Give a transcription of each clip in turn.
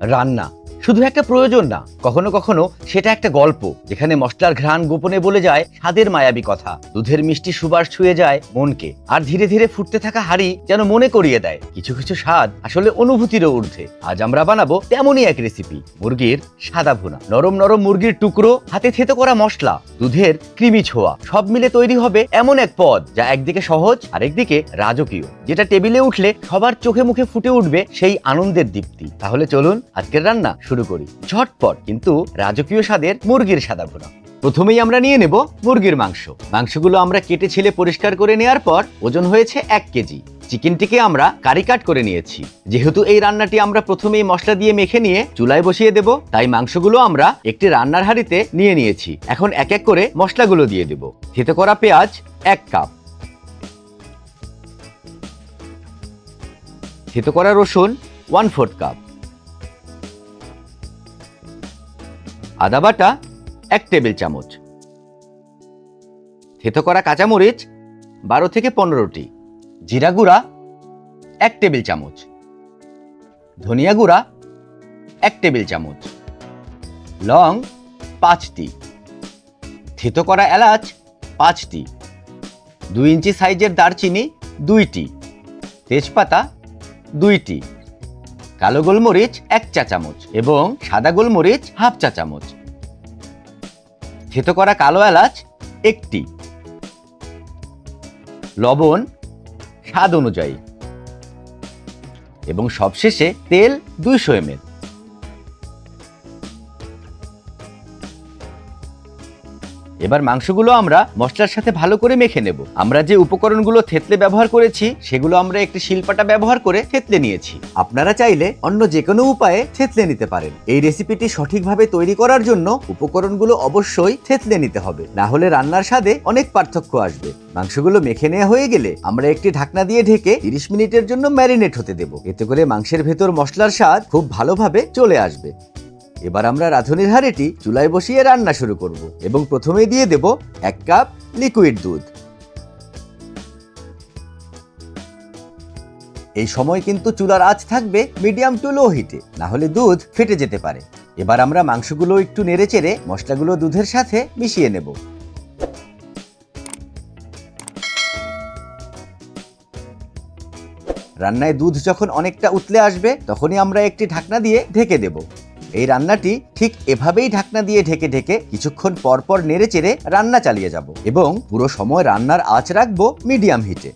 রান্না। শুধু একটা প্রয়োজন না, কখনো কখনো সেটা একটা গল্প, যেখানে মশলার ঘ্রাণ গোপনে বলে যায় স্বাদের মায়াবী কথা। দুধের মিষ্টি সুবাস ছুঁয়ে যায় মনকে, আর ধীরে ধীরে ফুটতে থাকা হাড়ি যেন মনে করিয়ে দেয়। কিছু কিছু স্বাদ আসলে অনুভূতিরও ঊর্ধ্বে। আজ আমরা বানাবো তেমনই এক রেসিপি মুরগির সাদা ভুনা। নরম নরম মুরগির টুকরো, হাতে থেতো করা মশলা, দুধের কৃমি ছোঁয়া, সব মিলে তৈরি হবে এমন এক পদ, যা একদিকে সহজ আর একদিকে রাজকীয়, যেটা টেবিলে উঠলে সবার চোখে মুখে ফুটে উঠবে সেই আনন্দের দীপ্তি। তাহলে চলুন আজকের রান্না শুরু করি। ঝটপট, কিন্তু রাজকীয় স্বাদের মুরগির সাদা ভুনা। প্রথমেই আমরা নিয়ে নেব মুরগির মাংস। মাংসগুলো আমরা কেটে ছেলে পরিষ্কার করে নেওয়ার পর ওজন হয়েছে এক কেজি। চিকেনটিকে আমরা কারি কাট করে নিয়েছি। যেহেতু এই রান্নাটি আমরা প্রথমেই মশলা দিয়ে মেখে নিয়ে চুলায় বসিয়ে দেব, তাই মাংসগুলো আমরা একটি রান্নার হাঁড়িতে নিয়ে নিয়েছি। এখন এক এক করে মশলাগুলো দিয়ে দেব। থেতে করা পেঁয়াজ এক কাপ। থেতো করা রসুন ওয়ান ফোর্থ কাপ। আদা বাটা, এক টেবিল চামচ। থেতো করা কাঁচামরিচ, বারো থেকে পনেরোটি। জিরা গুঁড়া, এক টেবিল চামচ। ধনিয়া গুঁড়া, এক টেবিল চামচ। লং, পাঁচটি। থেতো করা এলাচ, পাঁচটি। দুই ইঞ্চি সাইজের দারচিনি, দুইটি। তেজপাতা, দুইটি। কালো গোলমরিচ এক চা চামচ এবং সাদা গোলমরিচ হাফ চা চামচ। থেতো করা কালো এলাচ একটি। লবণ স্বাদ অনুযায়ী। এবং সবশেষে তেল দুইশো এমএল। এবার মাংসগুলো আমরা মশলার সাথে ভালো করে মেখে নেব। আমরা যে উপকরণগুলো থেতলে ব্যবহার করেছি, সেগুলো আমরা একটি শিলপাটা ব্যবহার করে থেতলে নিয়েছি। আপনারা চাইলে অন্য যে কোনো উপায়ে থেতলে নিতে পারেন। এই রেসিপিটি সঠিকভাবে তৈরি করার জন্য উপকরণগুলো অবশ্যই থেতলে নিতে হবে। না হলে রান্নার স্বাদে অনেক পার্থক্য আসবে। মাংসগুলো মেখে নেওয়া হয়ে গেলে আমরা একটি ঢাকনা দিয়ে ঢেকে তিরিশ মিনিটের জন্য ম্যারিনেট হতে দেব। এতে করে মাংসের ভেতর মশলার স্বাদ খুব ভালোভাবে চলে আসবে। এবার আমরা রাঁধুনির হাঁড়িটি চুলায় বসিয়ে রান্না শুরু করব এবং প্রথমেই দিয়ে দেব এক কাপ লিকুইড দুধ। এই সময় কিন্তু চুলার আঁচ থাকবে মিডিয়াম টু লো হিটে, না হলে দুধ ফেটে যেতে পারে। এবার আমরা মাংসগুলো একটু নেড়েচেড়ে মশলাগুলো দুধের সাথে মিশিয়ে নেব। রান্নায় দুধ যখন অনেকটা উতলে আসবে, তখনই আমরা একটি ঢাকনা দিয়ে ঢেকে দেব। এই রান্নাটি ঠিক এভাবেই ঢাকনা দিয়ে ঢেকে ঢেকে কিছুক্ষণ পরপর পর নেড়ে চেড়ে রান্না চালিয়ে যাব এবং পুরো সময় রান্নার আঁচ রাখব মিডিয়াম হিটে।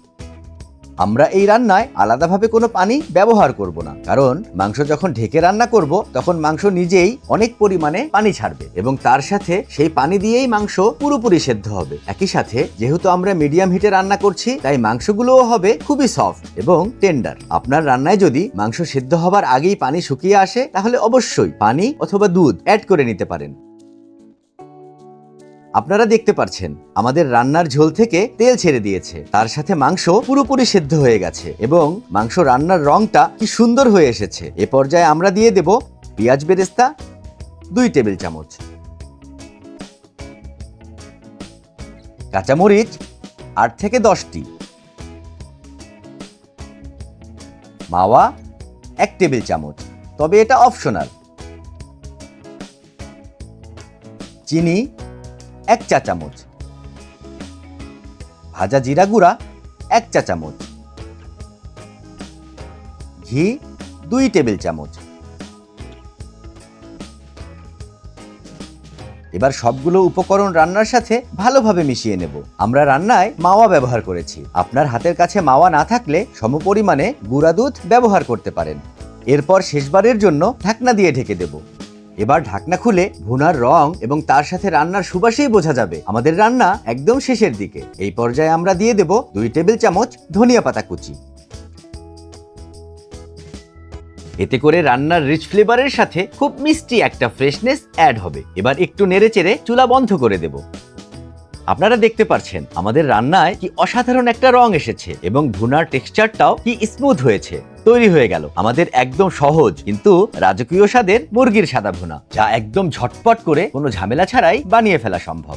আমরা এই রান্নায় আলাদাভাবে কোনো পানি ব্যবহার করব না। কারণ মাংস যখন ঢেকে রান্না করব, তখন মাংস নিজেই অনেক পরিমাণে পানি ছাড়বে এবং তার সাথে সেই পানি দিয়েই মাংস পুরোপুরি সেদ্ধ হবে। একই সাথে, যেহেতু আমরা মিডিয়াম হিটে রান্না করছি, তাই মাংসগুলোও হবে খুবই সফট এবং টেন্ডার। আপনার রান্নায় যদি মাংস সেদ্ধ হবার আগেই পানি শুকিয়ে আসে, তাহলে অবশ্যই পানি অথবা দুধ অ্যাড করে নিতে পারেন। আপনারা দেখতে পাচ্ছেন আমাদের রান্নার ঝোল থেকে তেল ছেড়ে দিয়েছে। তার সাথে মাংস পুরোপুরি সেদ্ধ হয়ে গেছে এবং মাংস রান্নার রংটা কি সুন্দর হয়ে এসেছে। এ পর্যায়ে আমরা দিয়ে দেব পেঁয়াজ বেরেস্তা, দুই টেবিল চামচ। কাঁচামরিচ আট থেকে দশটি। মাওয়া এক টেবিল চামচ। তবে এটা অপশনাল। চিনি এক চা চামচ। ভাজা জিরা গুঁড়া, এক চা চামচ। ঘি, দুই টেবিল চামচ। এবার সবগুলো উপকরণ রান্নার সাথে ভালোভাবে মিশিয়ে নেব। আমরা রান্নায় মাওয়া ব্যবহার করেছি। আপনার হাতের কাছে মাওয়া না থাকলে সমপরিমাণে গুঁড়া দুধ ব্যবহার করতে পারেন। এরপর শেষবারের জন্য ঢাকনা দিয়ে ঢেকে দেব। এবার ঢাকনা খুলে ভুনার রং এবং তার সাথে রান্নার সুবাসেই বোঝা যাবে আমাদের রান্না একদম শেষের দিকে। এই পর্যায়ে আমরা দিয়ে দেব দুই টেবিল চামচ ধনিয়া পাতা কুচি। এতে করে রান্নার রিচ ফ্লেভারের সাথে খুব মিষ্টি একটা ফ্রেশনেস অ্যাড হবে। এবার একটু নেড়েচেড়ে চুলা বন্ধ করে দেব। আপনারা দেখতে পাচ্ছেন আমাদের রান্নায় কি অসাধারণ একটা রং এসেছে এবং ভুনার টেক্সচারটাও কি স্মুথ হয়েছে। তৈরি হয়ে গেল। আমাদের একদম সহজ কিন্তু রাজকীয় স্বাদের মুরগির সাদা ভুনা, যা একদম ঝটপট করে কোনো ঝামেলা ছাড়াই বানিয়ে ফেলা সম্ভব।